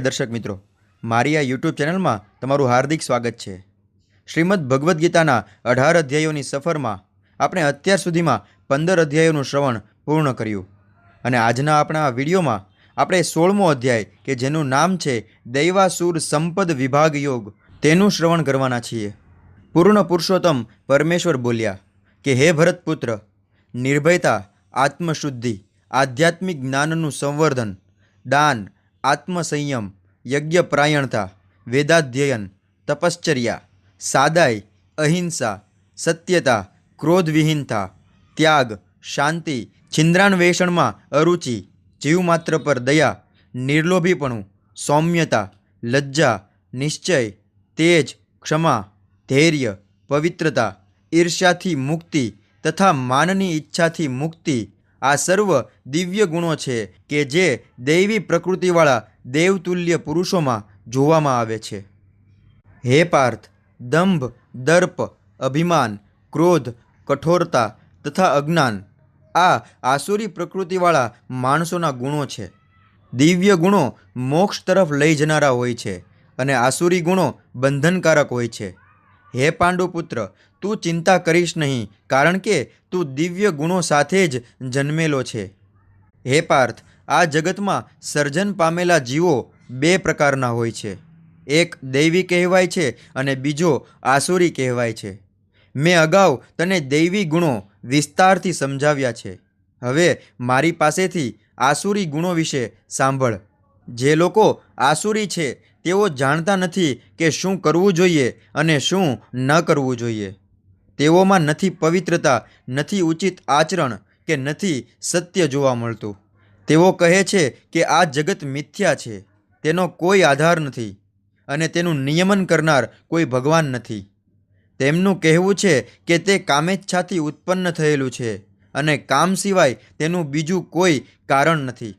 દર્શક મિત્રો, મારી આ યુટ્યુબ ચેનલમાં તમારું હાર્દિક સ્વાગત છે. શ્રીમદ ભગવદ્ ગીતાના અઢાર અધ્યાયોની સફરમાં આપણે અત્યાર સુધીમાં પંદર અધ્યાયોનું શ્રવણ પૂર્ણ કર્યું. અને આજના આપણા વિડીયોમાં આપણે સોળમો અધ્યાય, કે જેનું નામ છે દૈવાસુર સંપદ વિભાગ યોગ, તેનું શ્રવણ કરવાના છીએ. પૂર્ણ પુરુષોત્તમ પરમેશ્વર બોલ્યા કે, હે ભરતપુત્ર, નિર્ભયતા, આત્મશુદ્ધિ, આધ્યાત્મિક જ્ઞાનનું સંવર્ધન, દાન આત્મસંયમ યજ્ઞપ્રાયણતા વેદાધ્યયન, તપશ્ચર્યા, સાદાઈ, અહિંસા, સત્યતા, ક્રોધવિહીનતા, ત્યાગ, શાંતિ, છિંદ્રાન્વેષણમાં અરુચિ, જીવમાત્ર પર દયા, નિર્લોભીપણું, સૌમ્યતા, લજ્જા, નિશ્ચય, તેજ, ક્ષમા, ધૈર્ય, પવિત્રતા, ઈર્ષ્યાથી મુક્તિ તથા માનની ઈચ્છાથી મુક્તિ આ સર્વ દિવ્ય ગુણો છે કે જે દૈવી પ્રકૃતિવાળા દેવતુલ્ય પુરુષોમાં જોવામાં આવે છે. હે પાર્થ, દંભ, દર્પ, અભિમાન, ક્રોધ, કઠોરતા તથા અજ્ઞાન, આ આસુરી પ્રકૃતિવાળા માણસોના ગુણો છે. દિવ્ય ગુણો મોક્ષ તરફ લઈ જનારા હોય છે અને આસુરી ગુણો બંધનકારક હોય છે. હે પાંડુપુત્ર તું ચિંતા કરીશ નહીં, કારણ કે તું દિવ્ય ગુણો સાથે જ જન્મેલો છે. હે પાર્થ, આ જગતમાં સર્જન પામેલા જીવો બે પ્રકારના હોય છે. એક દૈવી કહેવાય છે અને બીજો આસુરી કહેવાય છે. મેં અગાઉ તને દૈવી ગુણો વિસ્તારથી સમજાવ્યા છે. હવે મારી પાસેથી આસુરી ગુણો વિશે સાંભળ. જે લોકો આસુરી છે, તેઓ જાણતા નથી કે શું કરવું જોઈએ અને શું ન કરવું જોઈએ. તેઓમાં નથી પવિત્રતા, નથી ઉચિત આચરણ કે નથી સત્ય જોવા મળતું. તેઓ કહે છે કે આ જગત મિથ્યા છે, તેનો કોઈ આધાર નથી અને તેનું નિયમન કરનાર કોઈ ભગવાન નથી. તેમનું કહેવું છે કે તે કામેચ્છાથી ઉત્પન્ન થયેલું છે અને કામ સિવાય તેનું બીજું કોઈ કારણ નથી.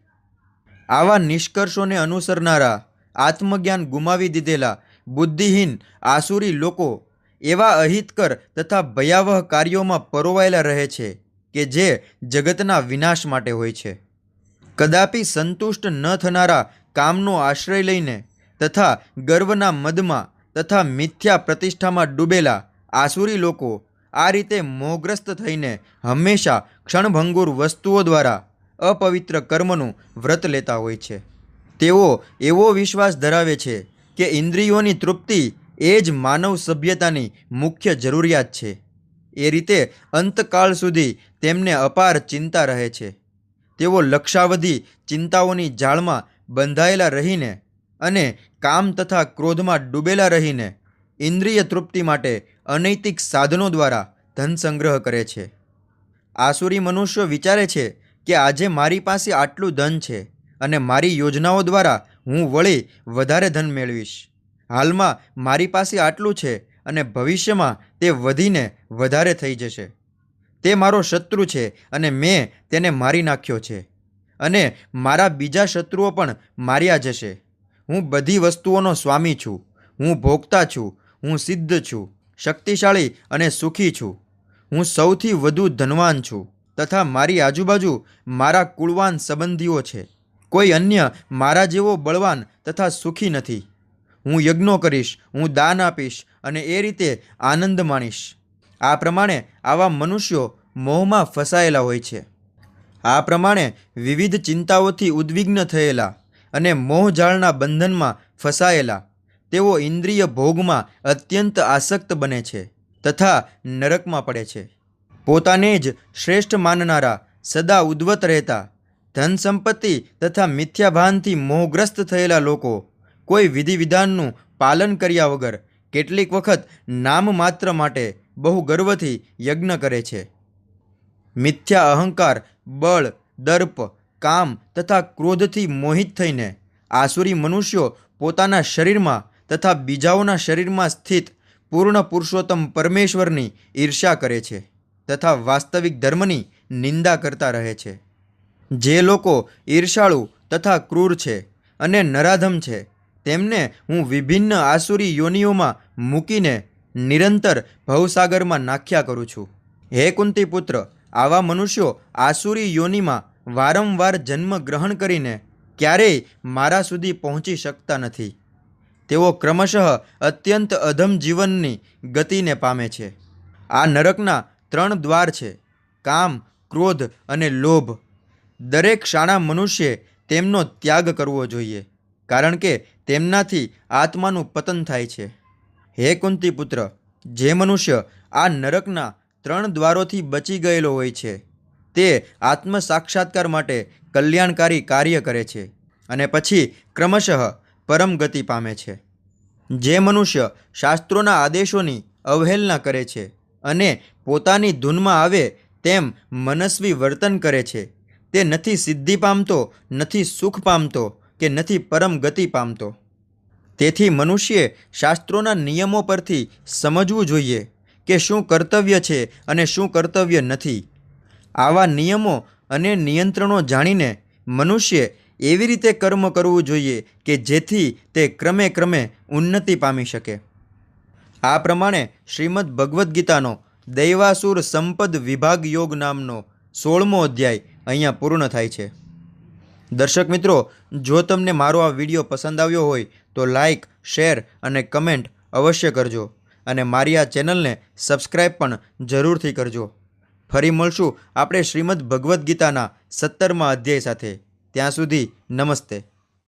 આવા નિષ્કર્ષોને અનુસરનારા, આત્મજ્ઞાન ગુમાવી દીધેલા, બુદ્ધિહીન, આસુરી લોકો એવા અહિતકર તથા ભયાવહ કાર્યોમાં પરોવાયેલા રહે છે કે જે જગતના વિનાશ માટે હોય છે. કદાપી સંતુષ્ટ ન થનારા કામનો આશ્રય લઈને તથા ગર્વના મદમાં તથા મિથ્યા પ્રતિષ્ઠામાં ડૂબેલા આસુરી લોકો આ રીતે મોહગ્રસ્ત થઈને હંમેશા ક્ષણભંગુર વસ્તુઓ દ્વારા અપવિત્ર કર્મનું વ્રત લેતા હોય છે. તેઓ એવો વિશ્વાસ ધરાવે છે કે ઇન્દ્રિયોની તૃપ્તિ એ જ માનવ સભ્યતાની મુખ્ય જરૂરિયાત છે. એ રીતે અંતકાળ સુધી તેમને અપાર ચિંતા રહે છે. તેઓ લક્ષાવધિ ચિંતાઓની જાળમાં બંધાયેલા રહીને અને કામ તથા ક્રોધમાં ડૂબેલા રહીને ઇન્દ્રિય તૃપ્તિ માટે અનૈતિક સાધનો દ્વારા ધન સંગ્રહ કરે છે. આસુરી મનુષ્યો વિચારે છે કે આજે મારી પાસે આટલું ધન છે અને મારી યોજનાઓ દ્વારા હું વળી વધારે ધન મેળવીશ. હાલમાં મારી પાસે આટલું છે અને ભવિષ્યમાં તે વધીને વધારે થઈ જશે. તે મારો શત્રુ છે અને મેં તેને મારી નાખ્યો છે. અને મારા બીજા શત્રુઓ પણ માર્યા જશે. હું બધી વસ્તુઓનો સ્વામી છું. હું ભોગતા છું. હું સિદ્ધ છું. શક્તિશાળી અને સુખી છું. હું સૌથી વધુ ધનવાન છું તથા મારી આજુબાજુ મારા કુળવાન સંબંધીઓ છે. કોઈ અન્ય મારા જેવો બળવાન તથા સુખી નથી. હું યજ્ઞો કરીશ, હું દાન આપીશ અને એ રીતે આનંદ માણીશ. આ પ્રમાણે આવા મનુષ્યો મોહમાં ફસાયેલા હોય છે. આ પ્રમાણે વિવિધ ચિંતાઓથી ઉદ્વિગ્ન થયેલા અને મોહજાળના બંધનમાં ફસાયેલા, તેઓ ઇન્દ્રિય ભોગમાં અત્યંત આસક્ત બને છે તથા નરકમાં પડે છે. પોતાને જ શ્રેષ્ઠ માનનારા, સદા ઉદ્વત રહેતા ધન સંપત્તિ તથા મિથ્યાભાનથી મોહગ્રસ્ત થયેલા લોકો કોઈ વિધિ વિધાનનું પાલન કર્યા વગર કેટલીક વખત નામ માત્ર માટે બહુ ગર્વથી યજ્ઞ કરે છે. મિથ્યા અહંકાર, બળ, દર્પ, કામ તથા ક્રોધથી મોહિત થઈને આસુરી મનુષ્યો પોતાના શરીરમાં તથા બીજાઓના શરીરમાં સ્થિત પૂર્ણ પુરુષોત્તમ પરમેશ્વરની ઈર્ષ્યા કરે છે તથા વાસ્તવિક ધર્મની નિંદા કરતા રહે છે. જે લોકો ઈર્ષાળુ તથા ક્રૂર છે અને નરાધમ છે તેમને હું વિભિન્ન આસુરી યોનિઓમાં મૂકીને નિરંતર ભવસાગરમાં નાખ્યા કરું છું. હે કુંતી પુત્ર આવા મનુષ્યો આસુરી યોનિમાં વારંવાર જન્મ ગ્રહણ કરીને ક્યારેય મારા સુધી પહોંચી શકતા નથી. તેઓ ક્રમશઃ અત્યંત અધમ જીવનની ગતિને પામે છે. આ નરકના ત્રણ દ્વાર છે, કામ, ક્રોધ અને લોભ. દરેક શાણા મનુષ્યે તેમનો ત્યાગ કરવો જોઈએ, કારણ કે તેમનાથી આત્માનું પતન થાય છે. હે કુંતી પુત્ર જે મનુષ્ય આ નરકના ત્રણ દ્વારોથી બચી ગયેલો હોય છે, તે આત્મ સાક્ષાત્કાર માટે કલ્યાણકારી કાર્ય કરે છે અને પછી ક્રમશઃ પરમ ગતિ પામે છે. જે મનુષ્ય શાસ્ત્રોના આદેશોની અવહેલના કરે છે અને પોતાની ધૂનમાં આવે તેમ મનસ્વી વર્તન કરે છે, તે નથી સિદ્ધિ પામતો, નથી સુખ પામતો કે નથી પરમ ગતિ પામતો. તેથી મનુષ્યે શાસ્ત્રોના નિયમો પરથી સમજવું જોઈએ કે શું કર્તવ્ય છે અને શું કર્તવ્ય નથી. આવા નિયમો અને નિયંત્રણો જાણીને મનુષ્ય એવી રીતે કર્મ કરવું જોઈએ કે જેથી તે ક્રમે ક્રમે ઉન્નતિ પામી શકે. આ પ્રમાણે શ્રીમદ ભગવદ્ ગીતાનો દૈવાસુર સંપદ વિભાગ યોગ નામનો સોળમો અધ્યાય અહીંયા પૂર્ણ થાય છે. દર્શક મિત્રો, જો તમને મારો આ વીડિયો પસંદ આવ્યો હોય, તો લાઈક શેર અને કમેન્ટ અવશ્ય કરજો. અને મારી આ ચેનલને સબસ્ક્રાઈબ પણ જરૂરથી કરજો. ફરી મળશું આપણે શ્રીમદ ભગવદ્ ગીતાના સત્તરમા અધ્યાય સાથે. ત્યાં સુધી નમસ્તે.